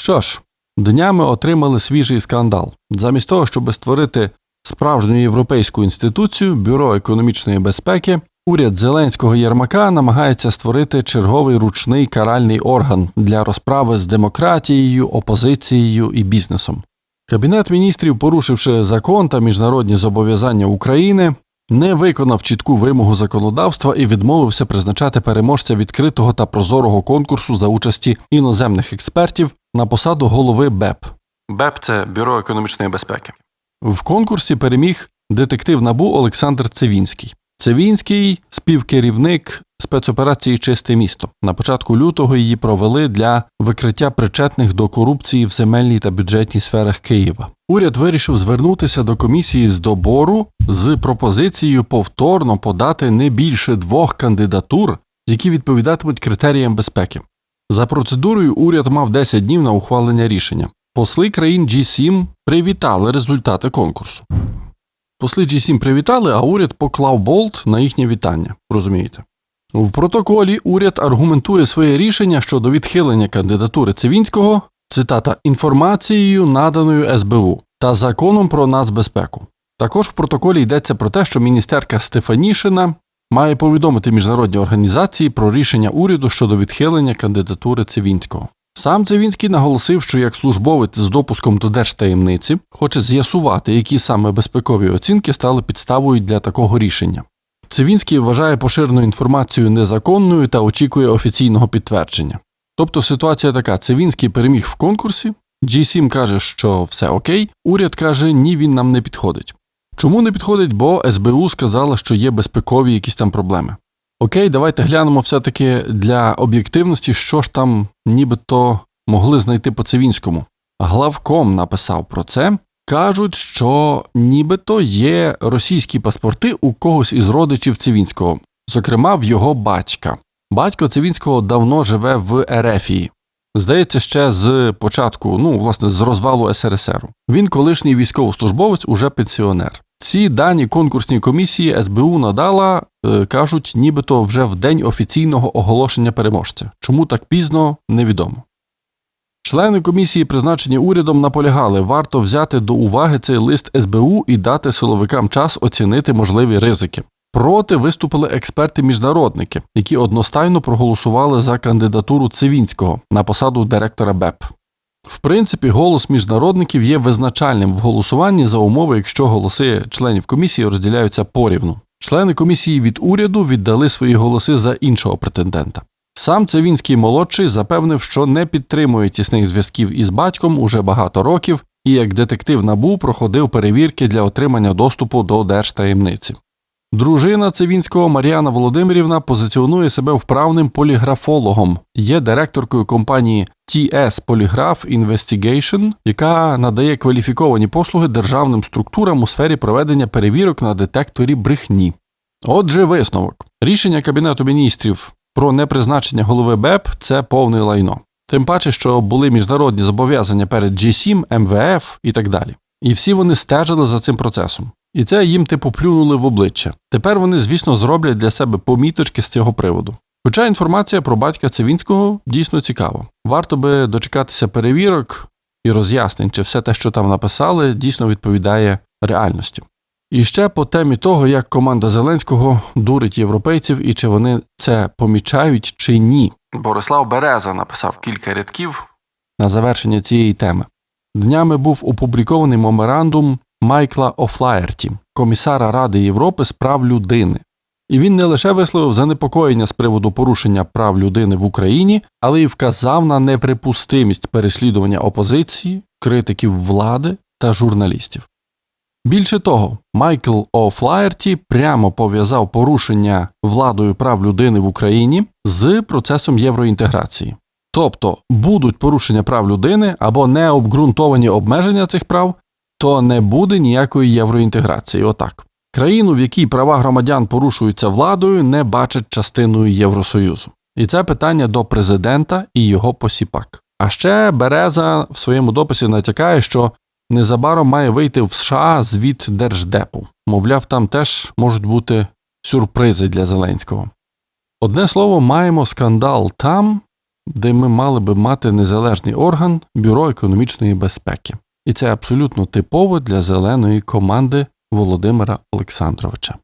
Що ж, днями отримали свіжий скандал. Замість того, щоб створити справжню європейську інституцію Бюро економічної безпеки, уряд Зеленського Єрмака намагається створити черговий ручний каральний орган для розправи з демократією, опозицією і бізнесом. Кабінет міністрів, порушивши закон та міжнародні зобов'язання України, не виконав чітку вимогу законодавства і відмовився призначати переможця відкритого та прозорого конкурсу за участі іноземних експертів на посаду голови БЕП. БЕП це Бюро економічної безпеки. В конкурсі переміг детектив Набу Олександр Цивінський. Цивінський співкерівник спецоперації Чисте місто. На початку лютого її провели для викриття причетних до корупції в земельній та бюджетній сферах Києва. Уряд вирішив звернутися до комісії з добору з пропозицією повторно подати не більше двох кандидатур, які відповідатимуть критеріям безпеки. За процедурою уряд мав 10 днів на ухвалення рішення. Посли країн G7 привітали результати конкурсу. Посли G7 привітали, а уряд поклав болт на їхнє вітання. Розумієте? В протоколі уряд аргументує своє рішення щодо відхилення кандидатури Цивінського, цитата, інформацією, наданою СБУ та законом про нацбезпеку. Також в протоколі йдеться про те, що міністерка Стефанішина має повідомити міжнародні організації про рішення уряду щодо відхилення кандидатури Цивінського. Сам Цивінський наголосив, що як службовець з допуском до держтаємниці хоче з'ясувати, які саме безпекові оцінки стали підставою для такого рішення. Цивінський вважає поширену інформацію незаконною та очікує офіційного підтвердження. Тобто ситуація така: Цивінський переміг в конкурсі, G7 каже, що все окей, уряд каже, ні, він нам не підходить. Чому не підходить? Бо СБУ сказала, що є безпекові якісь там проблеми. Окей, давайте глянемо все-таки для об'єктивності, що ж там нібито могли знайти по Цивінському. Главком написав про це. Кажуть, що нібито є російські паспорти у когось із родичів Цивінського, зокрема в його батька. Батько Цивінського давно живе в Ерефії. Здається, ще з початку, ну, власне, з розвалу СРСР. Він колишній військовослужбовець, уже пенсіонер. Ці дані конкурсній комісії СБУ надала, е, кажуть, нібито вже в день офіційного оголошення переможця. Чому так пізно, невідомо. Члени комісії, призначені урядом, наполягали, варто взяти до уваги цей лист СБУ і дати силовикам час оцінити можливі ризики. Проти виступили експерти-міжнародники, які одностайно проголосували за кандидатуру Цивінського на посаду директора БЕП. В принципі, голос міжнародників є визначальним в голосуванні за умови, якщо голоси членів комісії розділяються порівну. Члени комісії від уряду віддали свої голоси за іншого претендента. Сам Цивінський молодший запевнив, що не підтримує тісних зв'язків із батьком уже багато років і як детектив набу проходив перевірки для отримання доступу до держтаємниці. Дружина Цивінського Мар'яна Володимирівна позиціонує себе вправним поліграфологом, є директоркою компанії TS Polygraph Investigation, яка надає кваліфіковані послуги державним структурам у сфері проведення перевірок на детекторі брехні. Отже, висновок: рішення Кабінету міністрів про непризначення голови БЕП це повне лайно. Тим паче, що були міжнародні зобов'язання перед G7, МВФ і так далі. І всі вони стежили за цим процесом. І це їм типу плюнули в обличчя. Тепер вони, звісно, зроблять для себе поміточки з цього приводу. Хоча інформація про батька Цивінського дійсно цікава. Варто би дочекатися перевірок і роз'яснень, чи все те, що там написали, дійсно відповідає реальності. І ще по темі того, як команда Зеленського дурить європейців і чи вони це помічають чи ні. Борислав Береза написав кілька рядків на завершення цієї теми. Днями був опублікований меморандум Майкла Офлаєрті, комісара Ради Європи з прав людини. І він не лише висловив занепокоєння з приводу порушення прав людини в Україні, але й вказав на неприпустимість переслідування опозиції, критиків влади та журналістів. Більше того, Майкл О'Флаєрті прямо пов'язав порушення владою прав людини в Україні з процесом євроінтеграції. Тобто будуть порушення прав людини або необґрунтовані обмеження цих прав, то не буде ніякої євроінтеграції. Отак. Країну, в якій права громадян порушуються владою, не бачать частиною Євросоюзу. І це питання до президента і його посіпак. А ще Береза в своєму дописі натякає, що незабаром має вийти в США звіт Держдепу. Мовляв, там теж можуть бути сюрпризи для Зеленського. Одне слово, маємо скандал там, де ми мали би мати незалежний орган Бюро економічної безпеки. І це абсолютно типово для зеленої команди Володимира Олександровича.